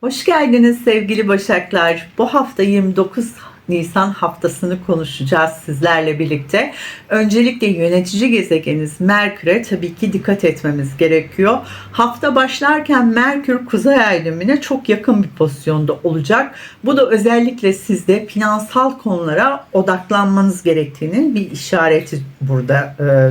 Hoş geldiniz sevgili Başaklar. Bu hafta 29 Nisan haftasını konuşacağız sizlerle birlikte. Öncelikle yönetici gezegeniniz Merkür'e tabii ki dikkat etmemiz gerekiyor. Hafta başlarken Merkür Kuzey Ay çok yakın bir pozisyonda olacak. Bu da özellikle sizde finansal konulara odaklanmanız gerektiğinin bir işareti burada. Ee,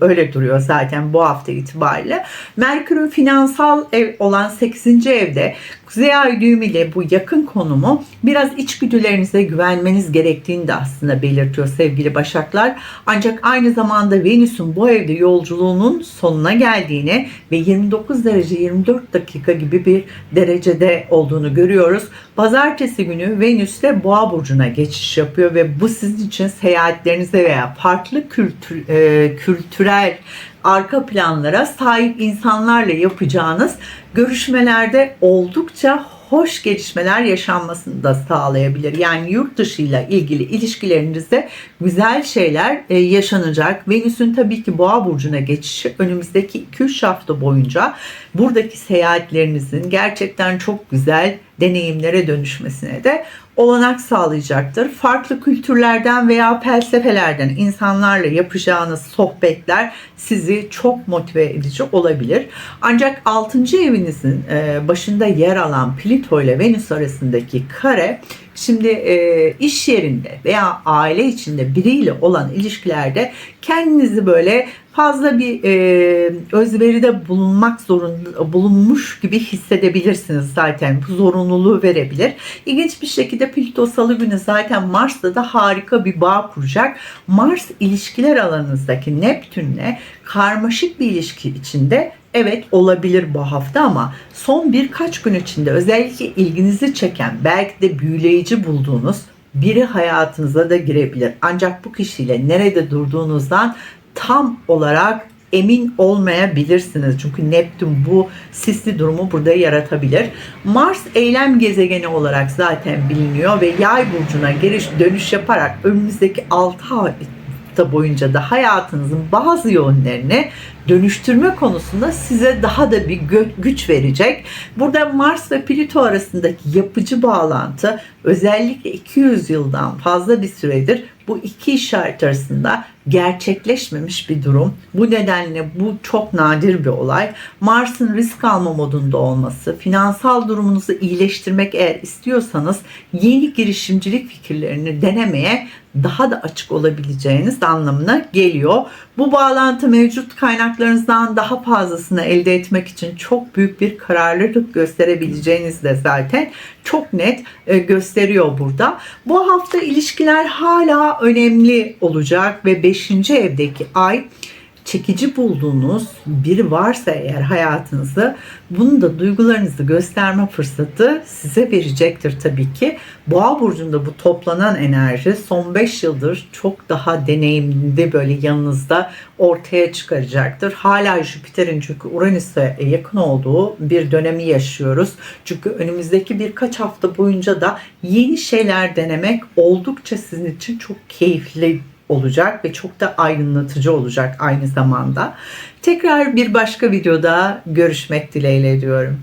öyle duruyor zaten bu hafta itibariyle. Merkür'ün finansal ev olan 8. evde Kuzey Ay düğümüyle bu yakın konumu biraz içgüdülerinize güvenmeniz gerektiğini de aslında belirtiyor sevgili Başaklar. Ancak aynı zamanda Venüs'ün bu evde yolculuğunun sonuna geldiğini ve 29 derece 24 dakika gibi bir derecede olduğunu görüyoruz. Pazartesi günü Venüs de Boğa burcuna geçiş yapıyor ve bu sizin için seyahatlerinize veya farklı kültür, e, kültürel arka planlara sahip insanlarla yapacağınız görüşmelerde oldukça hoş gelişmeler yaşanmasını da sağlayabilir. Yani yurt dışıyla ilgili ilişkilerinizde güzel şeyler e, yaşanacak. Venüs'ün tabii ki Boğa burcuna geçişi önümüzdeki 2-3 hafta boyunca buradaki seyahatlerinizin gerçekten çok güzel deneyimlere dönüşmesine de olanak sağlayacaktır. Farklı kültürlerden veya felsefelerden insanlarla yapacağınız sohbetler sizi çok motive edici olabilir. Ancak 6. evinizin e, başında yer alan Plüto ile Venüs arasındaki kare Şimdi e, iş yerinde veya aile içinde biriyle olan ilişkilerde kendinizi böyle fazla bir e, özveride bulunmak zorunda bulunmuş gibi hissedebilirsiniz zaten. Bu zorunluluğu verebilir. İlginç bir şekilde Plüto Salı günü zaten Mars'ta da harika bir bağ kuracak. Mars ilişkiler alanınızdaki Neptün'le karmaşık bir ilişki içinde Evet olabilir bu hafta ama son birkaç gün içinde özellikle ilginizi çeken belki de büyüleyici bulduğunuz biri hayatınıza da girebilir. Ancak bu kişiyle nerede durduğunuzdan tam olarak emin olmayabilirsiniz. Çünkü Neptün bu sisli durumu burada yaratabilir. Mars eylem gezegeni olarak zaten biliniyor ve yay burcuna giriş dönüş yaparak önümüzdeki 6 ay hafta boyunca da hayatınızın bazı yönlerini dönüştürme konusunda size daha da bir güç verecek. Burada Mars ve Plüto arasındaki yapıcı bağlantı özellikle 200 yıldan fazla bir süredir bu iki işaret arasında gerçekleşmemiş bir durum. Bu nedenle bu çok nadir bir olay. Mars'ın risk alma modunda olması, finansal durumunuzu iyileştirmek eğer istiyorsanız yeni girişimcilik fikirlerini denemeye daha da açık olabileceğiniz anlamına geliyor. Bu bağlantı mevcut kaynaklarınızdan daha fazlasını elde etmek için çok büyük bir kararlılık gösterebileceğiniz de zaten çok net e, gösteriyor burada. Bu hafta ilişkiler hala önemli olacak ve 5. evdeki ay çekici bulduğunuz biri varsa eğer hayatınızda bunu da duygularınızı gösterme fırsatı size verecektir tabii ki. Boğa burcunda bu toplanan enerji son 5 yıldır çok daha deneyimli böyle yanınızda ortaya çıkaracaktır. Hala Jüpiter'in çünkü Uranüs'e yakın olduğu bir dönemi yaşıyoruz. Çünkü önümüzdeki birkaç hafta boyunca da yeni şeyler denemek oldukça sizin için çok keyifli olacak ve çok da aydınlatıcı olacak aynı zamanda. Tekrar bir başka videoda görüşmek dileğiyle diyorum.